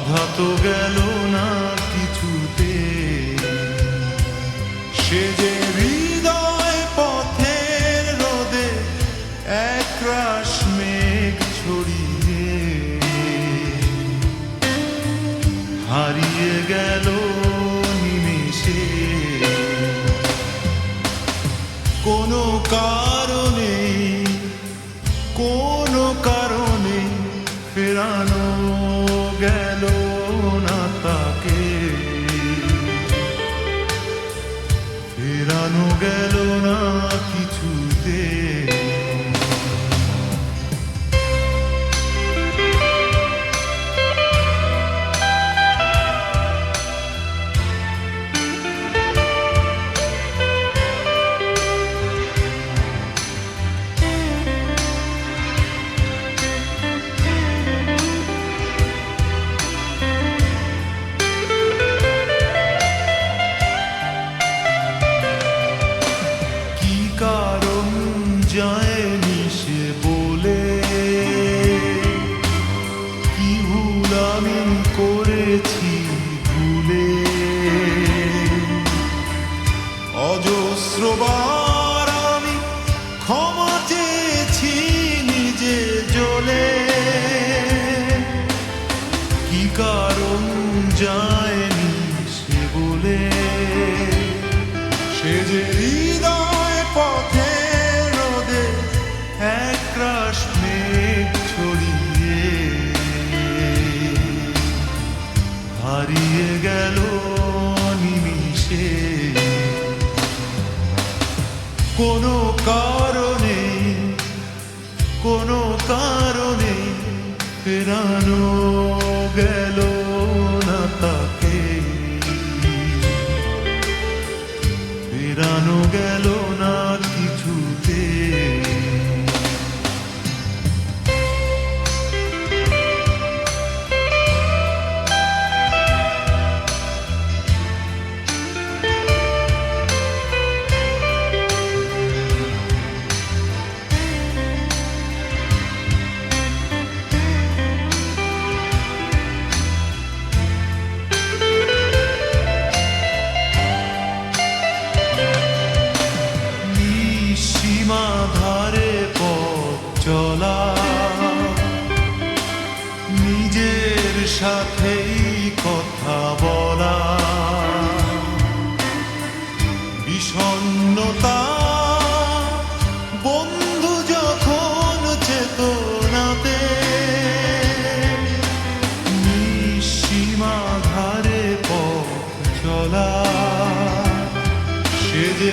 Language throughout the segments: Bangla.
বাধা তো গেল না কিছুতে। সে যে হৃদয় পথের রোদে একরাশ মেঘ ছড়িয়ে। হারিয়ে গেল নিমেষে। কোনো কারণে আমি ক্ষমা চেয়েছি নিজে কি কারণ যায়নি সে বলে? সে যে রোদে মেঘ ছড়িয়ে হারিয়ে গেল কোনো কারণে কোনো কারণে ফেরানো গেল না তাকে। ফেরানো গেল না সাথেই কথা বলা। বিষণ্ণতা বন্ধু যখন চেতনাতে সীমা ধারে পথ চলা। সে যে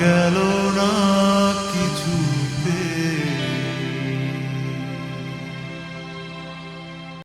Cả